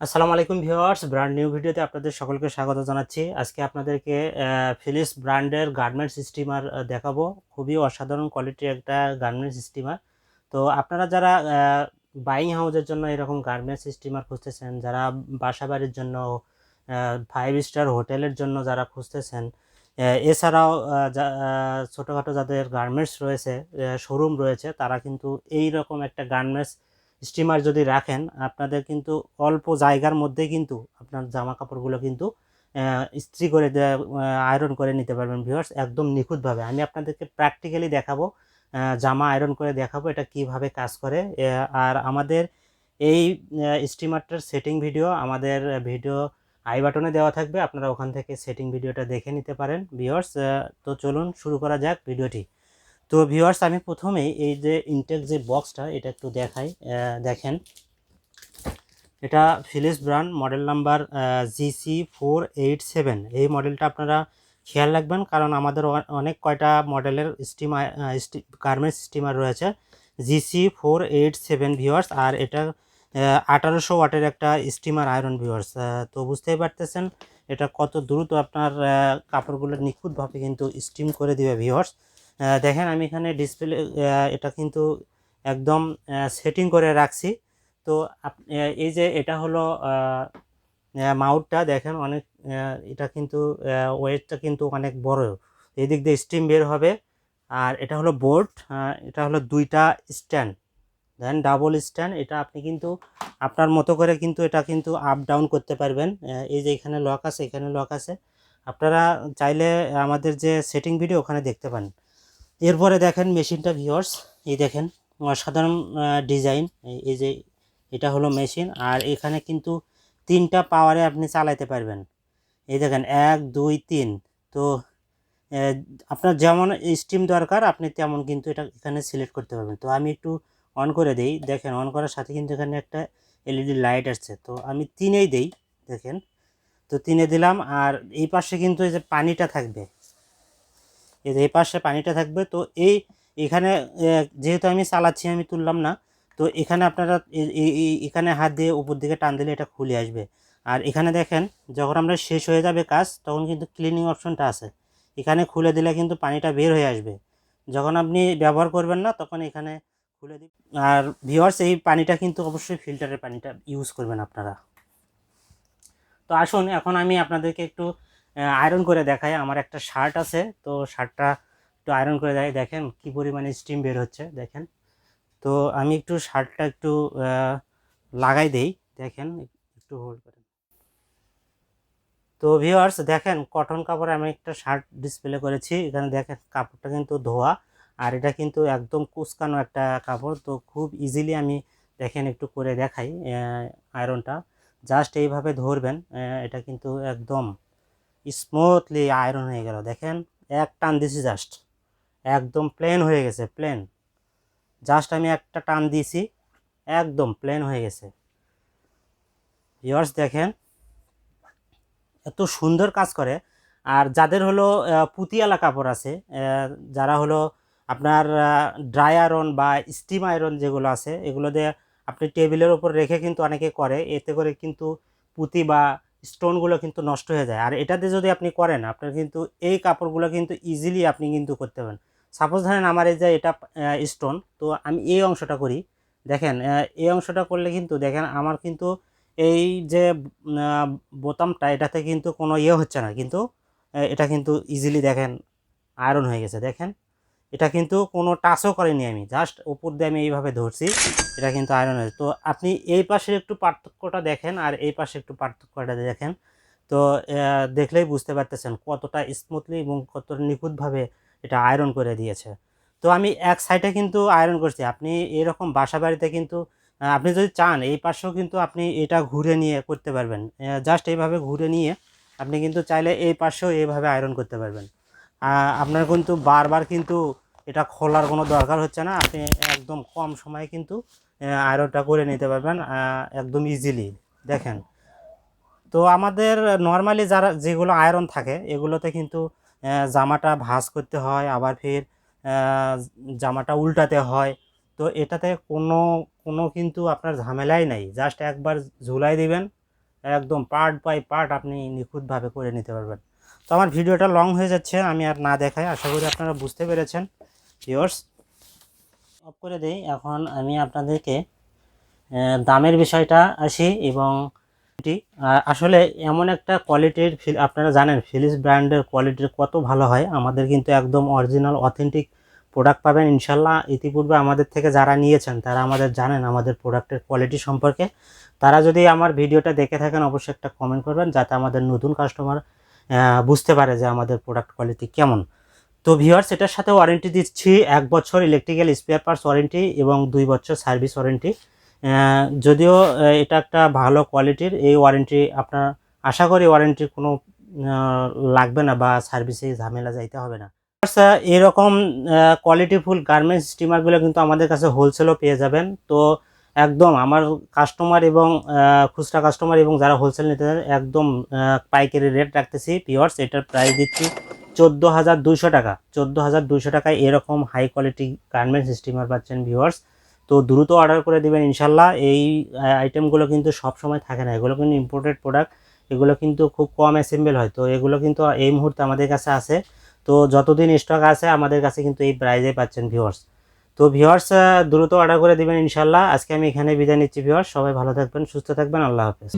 আসসালামু আলাইকুম viewers brand new ভিডিওতে আপনাদের সকলকে স্বাগত জানাচ্ছি। আজকে আপনাদেরকে ফিলিপস ব্র্যান্ডের গার্মেন্টস স্টিমার দেখাবো। খুবই অসাধারণ কোয়ালিটির একটা গার্মেন্টস স্টিমার তো আপনারা যারা বাইং হাউজের জন্য এরকম গার্মেন্টস স্টিমার খুঁজতেছেন, যারা বাসা বাড়ির জন্য ফাইভ স্টার হোটেলের জন্য যারা খুঁজতেছেন এছাড়াও ছোটোখাটো যাদের গার্মেন্টস রয়েছে শোরুম রয়েছে, তারা কিন্তু এই রকম একটা গার্মেন্টস স্টিমার যদি রাখেন, আপনাদের কিন্তু অল্প জায়গার মধ্যে কিন্তু আপনার জামা কাপড়গুলো কিন্তু ইস্ত্রি করে আয়রন করে নিতে পারবেন ভিউয়ার্স একদম নিখুঁতভাবে। আমি আপনাদেরকে প্র্যাকটিক্যালি দেখাবো জামা আয়রন করে দেখাবো এটা কীভাবে কাজ করে আর আমাদের এই স্টিমারটার সেটিং ভিডিও আমাদের ভিডিও আই বাটনে দেওয়া থাকবে, আপনারা ওখান থেকে সেটিং ভিডিওটা দেখে নিতে পারেন ভিউয়ার্স তো চলুন শুরু করা যাক ভিডিওটি তো ভিউয়ার্স আমি প্রথমেই এই যে ইনটেক যে বক্সটা এটা একটু দেখাই দেখেন। এটা Philips brand model number GC four eight seven এই মডেলটা আপনারা খেয়াল রাখবেন, কারণ আমাদের অনেক কয়টা মডেলের স্টিমার গার্মেন্টস স্টিমার রয়েছে। GC four eight seven viewers আর এটা আঠারোশো ওয়াটের একটা স্টিমার আয়রন ভিউয়ার্স তো বুঝতেই পারতেছেন, এটা কত দ্রুত আপনার কাপড়গুলো নিখুঁতভাবে কিন্তু স্টিম করে দিবে ভিউয়ার্স দেখেন আমি এখানে ডিসপ্লে এটা কিন্তু একদম সেটিং করে রাখছি। তো এই যে এটা হলো মাউটটা দেখেন অনেক এটা কিন্তু ওয়েটটা কিন্তু অনেক বড়। এদিক দিয়ে স্টিম বের হবে। আর এটা হলো বোর্ড এটা হলো দুইটা স্ট্যান্ড দেন ডাবল স্ট্যান্ড এটা আপনি কিন্তু আপনার মতো করে কিন্তু এটা কিন্তু আপ ডাউন করতে পারবেন। এই যে এখানে লক আছে, এখানে লক আছে। আপনারা চাইলে আমাদের যে সেটিং ভিডিও ওখানে দেখতে পান এরপরে দেখেন মেশিনটা ভিওর্স এই দেখেন সাধারণ ডিজাইন এই যে এটা হলো মেশিন আর এখানে কিন্তু তিনটা পাওয়ারে আপনি চালাতে পারবেন। এই দেখেন, এক, দুই, তিন, তো আপনার যেমন স্টিম দরকার, আপনি তেমন কিন্তু এটা এখানে সিলেক্ট করতে পারবেন। তো আমি একটু অন করে দেই, দেখেন অন করার সাথে কিন্তু এখানে একটা এলইডি লাইট আসছে। তো আমি তিনেই দেই, দেখেন, তো তিনে দিলাম, আর এই পাশে কিন্তু এই যে পানিটা থাকবে এই যে এই পাশে পানিটা থাকবে, তো এই এখানে যেহেতু আমি চালাচ্ছি, আমি তুললাম না, তো এখানে আপনারা এখানে হাত দিয়ে উপর দিকে টান দিলে এটা খুলে আসবে। আর এখানে দেখেন, যখন আমরা শেষ হয়ে যাবে কাজ, তখন কিন্তু ক্লিনিং অপশনটা আছে। এখানে খুলে দিলে কিন্তু পানিটা বের হয়ে আসবে। যখন আপনি ব্যবহার করবেন না, তখন এখানে খুলে দিন আর ভিওয়ার্স এই পানিটা কিন্তু অবশ্যই ফিল্টারের পানিটা ইউজ করবেন আপনারা। তো আসুন, এখন আমি আপনাদেরকে একটু আয়রন করে দেখাই। আমার একটা শার্ট আছে, তো শার্টটা একটু আয়রন করে দেয় দেখেন কি পরিমাণে স্টিম বের হচ্ছে, দেখেন। তো আমি একটু শার্টটা একটু লাগাই দেই। দেখেন, একটু হোল্ড করেন। তো ভিউয়ার্স দেখেন কটন কাপড়ে আমি একটা শার্ট ডিসপ্লে করেছি। এখানে দেখেন, কাপড়টা কিন্তু ধোয়া। আর এটা কিন্তু একদম কুচকানো একটা কাপড়। তো খুব ইজিলি আমি, দেখেন, একটু করে দেখাই আয়রনটা জাস্ট এইভাবে ধরবেন এটা কিন্তু একদম স্মুথলি আয়রন হয়ে গেল। দেখেন, এক টান দিছি জাস্ট একদম প্লেন হয়ে গেছে প্লেন জাস্ট আমি একটা টান দিয়েছি, একদম প্লেন হয়ে গেছে। ভিউয়ার্স দেখেন, এত সুন্দর কাজ করে। আর যাদের হলো পুঁতিয়ালা কাপড় আছে যারা হলো আপনার ড্রাই আয়রন বা স্টিম আয়রন যেগুলো আছে, এগুলো দিয়ে আপনি টেবিলের ওপর রেখে কিন্তু অনেকে করে। এতে করে কিন্তু পুঁতি বা স্টোনগুলো কিন্তু নষ্ট হয়ে যায়। আর এটাতে যদি আপনি করেন, আপনার কিন্তু এই কাপড়গুলো কিন্তু ইজিলি আপনি কিন্তু করতে পারেন। সাপোজ ধরেন আমার এই যে এটা স্টোন তো আমি এই অংশটা করি। দেখেন এই অংশটা করলে কিন্তু দেখেন আমার কিন্তু এই যে বোতামটা এটাতে কিন্তু কোনো ইয়ে হচ্ছে না। কিন্তু এটা কিন্তু ইজিলি দেখেন আয়রন হয়ে গেছে। দেখেন এটা কিন্তু কোনো টাচও করেনি আমি। জাস্ট উপর দিয়ে আমি এইভাবে ধরছি, এটা কিন্তু আয়রন হয়েছে তো আপনি এই পাশের একটু পার্থক্যটা দেখেন আর এই পাশে একটু পার্থক্যটা দেখেন। তো দেখলেই বুঝতে পারতেছেন কতটা স্মুথলি এবং কতটা নিখুঁতভাবে এটা আয়রন করে দিয়েছে। তো আমি এক সাইডে কিন্তু আয়রন করছি। আপনি এরকম বাসা বাড়িতে কিন্তু আপনি যদি চান, এই পাশেও কিন্তু আপনি এটা ঘুরে নিয়ে করতে পারবেন। জাস্ট এইভাবে ঘুরে নিয়ে আপনি কিন্তু চাইলে এই পাশেও এইভাবে আয়রন করতে পারবেন। আপনার কিন্তু বারবার কিন্তু এটা খোলার কোনো দরকার হচ্ছে না। আপনি একদম কম সময়ে কিন্তু আয়রনটা করে নিতে পারবেন একদম ইজিলি দেখেন, তো আমাদের নর্মালি যারা, যেগুলো আয়রন থাকে, এগুলোতে কিন্তু জামাটা ভাঁজ করতে হয়, আবার ফের জামাটা উল্টাতে হয়। তো এটাতে কোনো কোনো কিন্তু আপনার ঝামেলাই নাই। জাস্ট একবার ঝুলাই দিবেন, একদম পার্ট বাই পার্ট আপনি নিখুঁতভাবে করে নিতে পারবেন। তো আমার ভিডিওটা লং হয়ে যাচ্ছে, আমি আর না দেখাই, আশা করি আপনারা বুঝতে পেরেছেন। ভিউয়ার্স অফ করে দিই, এখন আমি আপনাদেরকে দামের বিষয়টা আসি এবং আসলে এমন একটা কোয়ালিটির আপনারা জানেন ফিলিস ব্র্যান্ডের কোয়ালিটির কত ভালো হয়, আমাদের কিন্তু একদম অরিজিনাল অথেন্টিক প্রোডাক্ট পাবেন। ইনশাল্লাহ ইতিপূর্বে আমাদের থেকে যারা নিয়েছেন, তারা আমাদের জানেন আমাদের প্রোডাক্টের কোয়ালিটি সম্পর্কে। তারা যদি আমার ভিডিওটা দেখে থাকেন, অবশ্যই একটা কমেন্ট করবেন, যাতে আমাদের নতুন কাস্টমার বুঝতে পারে যে আমাদের প্রোডাক্ট কোয়ালিটি কেমন। তো ভিওয়ার্স এটার সাথে ওয়ারেন্টি দিচ্ছি এক বছর ইলেকট্রিক্যাল স্পেয়ার পার্টস ওয়ারেন্টি এবং দুই বছর সার্ভিস ওয়ারেন্টি যদিও এটা একটা ভালো কোয়ালিটির এই ওয়ারেন্টি আপনার আশা করি ওয়ারেন্টির কোনো লাগবে না বা সার্ভিসে ঝামেলা যাইতে হবে না। আহ, এরকম কোয়ালিটিফুল গার্মেন্টস স্টিমারগুলো কিন্তু আমাদের কাছে হোলসেলও পেয়ে যাবেন। তো একদম আমার কাস্টমার এবং খুচরা কাস্টমার এবং যারা হোলসেল নিতে চান একদম পাইকারি রেট রাখতেছি পিওর্স এটার প্রাইস দিচ্ছি চোদ্দ হাজার দুইশো টাকা। চোদ্দ হাজার দুইশো টাকায় এরকম হাই কোয়ালিটি গার্মেন্টস স্টিমার পাচ্ছেন ভিউয়ার্স তো দ্রুত অর্ডার করে দিবেন ইনশাল্লাহ। এই আইটেমগুলো কিন্তু সব সময় থাকে না। এগুলো কিন্তু ইম্পোর্টেড প্রোডাক্ট এগুলো কিন্তু খুব কম অ্যাসেম্বল হয়। তো এগুলো কিন্তু এই মুহূর্তে আমাদের কাছে আছে। তো যতদিন স্টক আছে, আমাদের কাছে কিন্তু এই প্রাইজে পাচ্ছেন ভিউয়ার্স তো ভিওয়ার্স দ্রুত অর্ডার করে দেবেন ইনশাল্লাহ আজকে আমি এখানে বিদায় নিচ্ছি ভিওয়ার্স সবাই ভালো থাকবেন, সুস্থ থাকবেন। আল্লাহ হাফেজ।